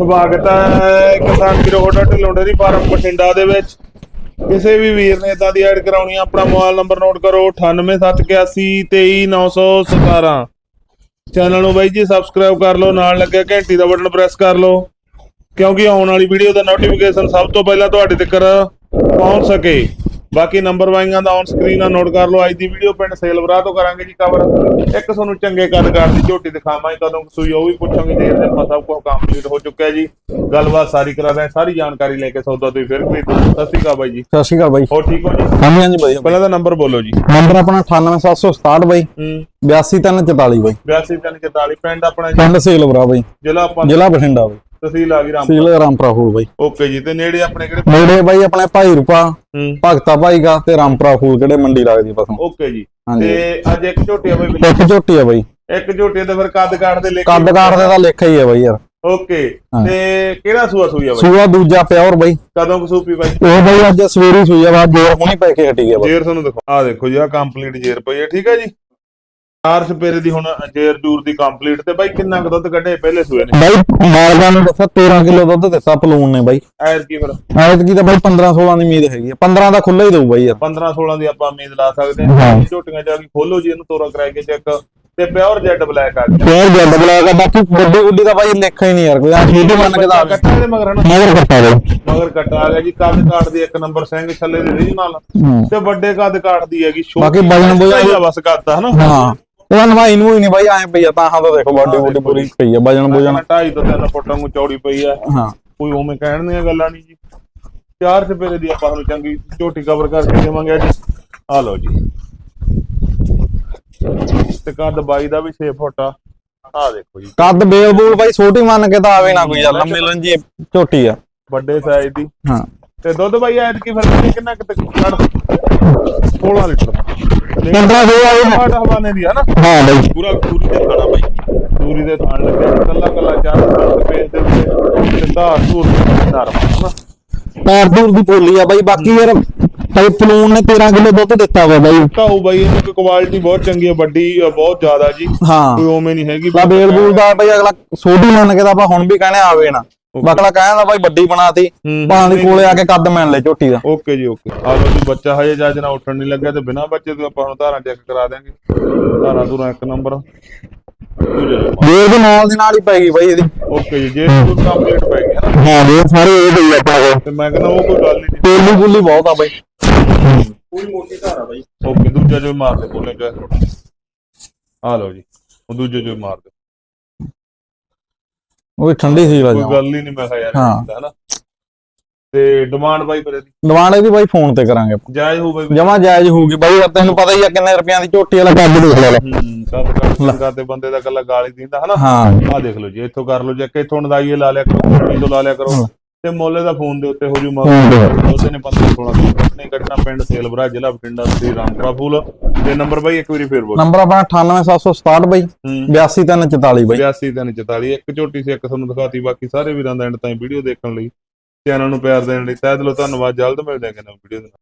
ਸਵਾਗਤ ਹੈ ਕਿਸਾਨ ਵੀਰੋ, hotel Dhillon dairy farm Bathinda ਦੇ ਵਿੱਚ। ਕਿਸੇ ਵੀ ਵੀਰ ਨੇ ਇਦਾਂ ਦੀ ਐਡ ਕਰਾਉਣੀ ਆ, ਆਪਣਾ ਮੋਬਾਈਲ ਨੰਬਰ ਨੋਟ ਕਰੋ 9871823917 ਚੈਨਲ ਨੂੰ ਬਾਈ ਜੀ ਸਬਸਕ੍ਰਾਈਬ ਕਰ ਲਓ, ਨਾਲ ਲੱਗਿਆ ਘੰਟੀ ਦਾ ਬਟਨ ਪ੍ਰੈਸ ਕਰ ਲਓ, ਕਿਉਂਕਿ ਆਉਣ ਵਾਲੀ ਵੀਡੀਓ ਦਾ ਨੋਟੀਫਿਕੇਸ਼ਨ ਸਭ ਤੋਂ ਪਹਿਲਾਂ ਤੁਹਾਡੇ ਤੱਕ ਪਹੁੰਚ ਸਕੇ। ਬਾਕੀ ਨੰਬਰ ਵਾਈਆਂ ਦਾ ਔਨ ਸਕਰੀਨ ਆ ਨੋਟ ਕਰ ਲਓ ਅੱਜ ਦੀ ਵੀਡੀਓ ਪਿੰਡ ਸੇਲਵਰਾ ਤੋਂ ਕਰਾਂਗੇ ਜੀ ਕਵਰ ਇੱਕ ਤੁਹਾਨੂੰ ਚੰਗੇ ਕਦਕਾਰ ਦੀ ਝੋਟੀ ਦਿਖਾਵਾਂਗੇ ਕਦੋਂ ਸੂਈ ਉਹ ਵੀ ਪੁੱਛਾਂਗੇ ਦੇਰ ਦੇ ਆਪਾਂ ਸਭ ਕੁਝ ਕੰਪਲੀਟ ਹੋ ਚੁੱਕਿਆ ਜੀ। ਗੱਲਬਾਤ ਸਾਰੀ ਕਰਾ ਰਹੇ ਸਾਰੀ ਜਾਣਕਾਰੀ ਲੈ ਕੇ ਸੌਦਾ ਤੁਸੀਂ ਫਿਰ ਖਰੀਦੋ ਸਤਿ ਸ਼੍ਰੀ ਅਕਾਲ ਬਾਈ ਜੀ। ਸਤਿ ਸ਼੍ਰੀ ਅਕਾਲ ਬਾਈ। ਹੋਰ ਠੀਕ ਹੋ ਜੀ? ਹਾਂਜੀ ਹਾਂਜੀ ਬਾਈ। ਪਹਿਲਾਂ ਦਾ ਨੰਬਰ ਬੋਲੋ ਜੀ। ਨੰਬਰ ਆਪਣਾ 98767 ਬਾਈ। ਹੂੰ। 82344 ਬਾਈ। 8244 ਪਿੰਡ ਆਪਣਾ ਜੀ? ਪਿੰਡ ਸੇਲਵਰਾ ਬਾਈ। ਜ਼ਿਲ੍ਹਾ ਆਪਾਂ ਜ਼ਿਲ੍ਹਾ ਬਠਿੰਡਾ ਬਾਈ। ਤਹਿਸੀਲ ਆ ਗਈ ਰਾਮ ਜ਼ਿਲ੍ਹਾ ਰਾਮਪੁਰਾ ਫੂਲ ਬਾਈ। ਓਕੇ ਜੀ ਤੇ ਨੇੜੇ ਆਪਣੇ ਕਿਹੜੇ ਨੇੜੇ ਬਾਈ ਆਪਣੇ ਭਾਈ ਰੂਪਾ ਹੂੰ। ਭਗਤਾ ਭਾਈ ਦਾ ਤੇ ਰਾਮਪੁਰਾ ਫੂਲ ਕਿਹੜੇ ਮੰਡੀ ਲੱਗਦੀ ਪਸੋਂ ਓਕੇ ਜੀ। ਤੇ ਅੱਜ ਇੱਕ ਝੋਟੀ ਆ ਬਾਈ। ਇੱਕ ਝੋਟੀ ਆ ਬਾਈ। ਇੱਕ ਝੋਟੀ ਤੇ ਫਿਰ ਕੱਦ ਕਾਠ ਦੇ ਲੈ ਕੱਦ ਕਾਠ ਦੇ ਤਾਂ ਲੇਖਾ ਹੀ ਆ ਬਾਈ ਯਾਰ। ਓਕੇ। ਤੇ ਕਿਹੜਾ ਸੂਆ ਸੂਈ ਆ ਬਾਈ? ਸੂਆ ਦੂਜਾ ਪਿਓਰ ਬਾਈ। ਕਦੋਂ ਕੁ ਸੂਪੀ ਬਾਈ? ਉਹ ਬਾਈ ਅੱਜ ਸਵੇਰੀ ਸੂਈ ਆ ਬਾਅਦ ਜੋਰ ਹੁਣੀ ਪੈ ਕੇ ਹਟੀ ਗਿਆ ਬਾਈ। ਜੇਰ ਤੁਹਾਨੂੰ ਦਿਖਾ ਆ ਦੇਖੋ ਜੀ ਆ ਕੰਪਲੀਟ ਜੇਰ ਪਈ ਹੈ ਠੀਕ ਹੈ ਜੀ? ਚਾਰ ਸਪੇਰੇ ਦੀ ਹੁਣ ਜੇਰ ਜੂਰ ਦੀ ਕੰਪਲੀਟ ਤੇ ਬਾਈ ਕਿੰਨਾ ਕੁ ਦੁੱਧ ਕੱਢੇ? ਪਹਿਲੇ ਸੂਏ ਨੇ। ਬਾਈ ਮਾਲਗਾ ਨੇ ਦੱਸਿਆ 13 ਕਿਲੋ ਦੁੱਧ ਦਿੱਤਾ ਪਲੂਨ ਨੇ ਬਾਈ। ਐਰ ਕੀ ਫਿਰ। ਐਤ ਕੀ ਤਾਂ ਬਾਈ 15 16 ਦੀ ਉਮੀਦ ਹੈਗੀ ਆ। 15 ਦਾ ਖੁੱਲਾ ਹੀ ਦਊ ਬਾਈ ਯਾਰ। 15 16 ਦੀ ਆਪਾਂ ਉਮੀਦ ਲਾ ਸਕਦੇ ਹਾਂ। ਝੋਟੀਆਂ ਜਾ ਕੇ ਖੋਲੋ ਜੀ ਇਹਨੂੰ ਤੋਰਾ ਕਰਾ ਕੇ ਚੈੱਕ ਤੇ ਪਿਓਰ ਜੈਡ ਬਲੈਕ ਆ ਗਿਆ। ਫੇਰ ਜੱਡ ਬਲਾਗਾ ਬਾਕੀ ਵੱਡੀ ਗੁੱਡੀ ਦਾ ਬਾਈ ਲੇਖਾ ਹੀ ਨਹੀਂ ਯਾਰ ਕੋਈ ਆ ਛੋਟੇ ਮੰਨ ਕੇ ਦਾ ਕੱਟਾ ਦੇ ਮਗਰ ਹਨਾ? ਮਗਰ ਕੱਟਾ ਬਾਈ ਮਗਰ ਕੱਟਾ ਆ ਗਿਆ ਜੀ ਕੱਦ ਕਾਠ ਦੀ ਇੱਕ ਨੰਬਰ ਸਿੰਘ ਛੱਲੇ ਦੇ ਰੀਜਨਲ। ਤੇ ਵੱਡੇ ਕੱਦ ਕਾਠ ਦੀ ਹੈਗੀ ਬਾਕੀ ਵਜਨ ਬੁਝਾ- ਆ। ਬਸ ਕੱਦ ਹਨਾ? ਹਾਂ। ਉਹ ਨਵਾਈ ਨੂੰ ਹੀ ਨਹੀਂ ਬਾਈ ਐ ਪਈ ਆ ਤਾਂ ਹਾਂ ਤਾਂ ਦੇਖੋ ਬਾਡੀ ਬੁੱਡੀ ਪੂਰੀ ਪਈ ਆ ਵਜਨ ਬੁਜਨ ਢਾਈ ਤੋਂ ਤਿੰਨ ਫੁੱਟ ਨੂੰ ਚੌੜੀ ਪਈ ਆ। ਹਾਂ। ਕੋਈ ਉਵੇਂ ਕਹਿਣ ਦੀਆਂ ਗੱਲਾਂ ਨਹੀਂ ਜੀ। ਚਾਰ ਚਪੇਰੇ ਦੀ ਆਪਾਂ ਨੂੰ ਚੰਗੀ ਝੋਟੀ ਕਵਰ ਕਰਕੇ ਦੇਵਾਂਗੇ ਅੱਜ। ਆ ਲਓ ਜੀ। ਤੇ ਕੱਦ ਬਾਈ ਦਾ ਵੀ 6 ਫੁੱਟ ਆ। ਆ ਦੇਖੋ ਜੀ। ਕੱਦ ਬੇਲ ਬੂਲ ਬਾਈ ਛੋਟੀ ਮੰਨ ਕੇ ਤਾਂ ਆਵੇ ਨਾ ਕੋਈ ਯਾਰ ਲੰਮੀ ਲੰਜੀ ਝੋਟੀ ਆ। ਵੱਡੇ ਸਾਈਜ਼ ਦੀ। ਹਾਂ। ਤੇ ਦੁੱਧ ਬਾਈ ਐਤ ਕੀ ਫਿਰ ਕਿੰਨਾ ਕਿ ਕੱਢ 16 ਲੀਟਰ। 15 ਦੇ ਆ ਫਾਟ ਹਵਾਨੇ ਦੀ ਹੈ ਨਾ। ਹਾਂ ਬਾਈ। ਪੂਰਾ ਪੂਰੀ ਦੇ ਖਾਣਾ ਬਾਈ। ਪੂਰੀ ਦੇ ਖਾਣ ਲੱਗਿਆ ਕੱਲਾ ਕੱਲਾ ਚਾਰ ਸਪੇਸ ਦੇ ਉੱਤੇ ਤੇ ਧਾਰ ਧੂਰ ਨਰਮ ਪੈਰ ਦੂਰ ਦੀ ਪੋਲੀ ਆ ਬਾਈ। ਬਾਕੀ ਯਾਰ ਬਾਈ ਪਲੂਨ ਨੇ 13 ਕਿਲੋ ਦੁੱਧ ਦਿੱਤਾ ਵਾ ਬਾਈ। ਕਾਉ ਬਾਈ ਇਹਦੀ ਕੁਆਲਿਟੀ ਬਹੁਤ ਚੰਗੀ ਹੈ ਵੱਡੀ ਬਹੁਤ ਜ਼ਿਆਦਾ ਜੀ। ਹਾਂ। ਕੋਈ ਉਵੇਂ ਨਹੀਂ ਹੈਗੀ। ਬਾ ਬੇਲ ਬੂਲ ਦਾ ਬਾਈ ਅਗਲਾ ਛੋਟੀ ਮੰਨ ਕੇ ਤਾਂ ਆਪਾਂ ਹੁਣ ਵੀ ਕਹਿੰਦੇ ਆਵੇ ਨਾ। ਬਕਲਾ ਕਹਿੰਦਾ ਬਾਈ ਵੱਡੀ ਬਣਾਤੀ। ਦੀ ਕੋਲੇ ਆ ਕੇ ਕੱਦ ਮਿਲ ਲੈ ਝੋਟੀ ਦਾ। ਓਕੇ ਜੀ ਓਕੇ ਆ ਲਓ ਜੀ ਬੱਚਾ ਹਜੇ ਜੱਜ ਨਾਲ ਉੱਠਣ ਨਹੀਂ ਲੱਗਿਆ ਤੇ ਬਿਨਾਂ ਬੱਚੇ ਤੋਂ ਆਪਾਂ ਹੁਣ ਧਾਰਾਂ ਚੈੱਕ ਕਰਾ ਦਿਆਂਗੇ। ਧਾਰਾਂ ਧੂਰਾਂ ਇੱਕ ਨੰਬਰ ਬੇਲ ਦੇ ਨਾਲ ਦੇ ਨਾਲ ਹੀ ਪੈ ਗਈ ਬਾਈ ਇਹਦੀ। ਓਕੇ ਜੀ ਜੇ ਕੋਈ ਕੰਪਲੀਟ ਪੈ ਗਿਆ ਨਾ। ਹਾਂ ਬੇਲ ਸਾਰੇ ਇਹ ਪਈ ਆਪਾਂ ਕੋਲ। ਤੇ ਮੈਂ ਕਹਿੰਦਾ ਉਹ ਕੋਈ ਗੱਲ ਨਹੀਂ ਪੋਲੀ ਬੁੱਲੀ ਬਹੁਤ ਆ ਬਾਈ। ਪੂਰੀ ਮੋਟੀ ਧਾਰਾ ਬਾਈ। ਓਕੇ ਦੂਜਾ ਜੋ ਮਾਰ ਦੇ ਬੋਲੇ ਚ। ਆ ਲਓ ਜੀ ਉਹ ਦੂਜੇ ਜੋ ਮਾਰ ਦੇ। ਉਹ ਵੀ ਠੰਡੀ ਸੀ ਕੋਈ ਲੱਗਾ ਗੱਲ ਹੀ ਨਹੀਂ ਮੈਂ ਕਿਹਾ ਯਾਰ ਹਾਂ। ਹੈ ਨਾ। ਤੇ ਡਿਮਾਂਡ ਬਾਈ ਫਿਰ ਇਹਦੀ? ਡਿਮਾਂਡ ਇਹਦੀ ਬਾਈ ਫੋਨ ਤੇ ਕਰਾਂਗੇ ਜਾਇਜ਼ ਹੋ ਬਾਈ ਜਮਾ ਜਾਇਜ਼ ਹੋਊਗੀ ਬਾਈ ਯਾਰ ਤੈਨੂੰ ਪਤਾ ਹੀ ਆ ਕਿੰਨੇ ਰੁਪਈਆਂ ਦੀ ਝੋਟੀ ਵਾਲਾ ਕੱਦ ਦੇਖ ਲੈ ਲੈ। ਹੂੰ ਕੱਦ ਕੱਦ ਚੰਗਾ ਤੇ ਬੰਦੇ ਦਾ ਕੱਲਾ ਗਾਲੀ ਦਿੰਦਾ ਹਨਾ? ਹਾਂ। ਆ ਦੇਖ ਲਓ ਜੀ ਇੱਥੋਂ ਕਰ ਲਓ ਜੇ ਇੱਥੋਂ ਨਦਾਈਏ ਲਾ ਲਿਆ ਕਰੋ ਕੁੜੀ ਤੋਂ ਲਾ ਲਿਆ ਕਰੋ। ਤੇ ਮੋਲੇ ਦਾ ਫੋਨ ਦੇ ਉੱਤੇ ਹੋ ਜੂ। ਮਗਰ ਉਹਦੇ ਨੇ 15 16 ਦਿਨ ਕੱਟਣੇ ਕੱਟਣਾ ਪਿੰਡ ਸੇਲਬਰਾ ਜ਼ਿਲ੍ਹਾ ਬਠਿੰਡਾ ਸ੍ਰੀ ਰਾਮਪੁਰਾ ਫੂਲ। ਤੇ ਨੰਬਰ ਬਾਈ ਇੱਕ ਵਾਰੀ ਫੇਰ ਬੋਲ। ਨੰਬਰ ਆਪਣਾ 98767 ਬਾਈ ਹੂੰ। 82344 ਬਾਈ। 82 ਤਿੰਨ 44 ਇੱਕ ਝੋਟੀ ਸੀ ਇੱਕ ਤੁਹਾਨੂੰ ਦਿਖਾਤੀ ਬਾਕੀ ਸਾਰੇ ਵੀਰਾਂ ਦਾ ਐਂਡ ਤਾਈਂ ਵੀਡੀਓ ਦੇਖਣ ਲਈ। ਚੈਨਲ ਨੂੰ ਪਿਆਰ ਦੇਣ ਲਈ ਤਹਿ ਦਿਲੋਂ ਧੰਨਵਾਦ ਜਲਦ ਮਿਲਦੇ ਹਾਂ ਕਿ ਨਵੀਂ ਵੀਡੀਓ ਦੇ ਨਾਲ।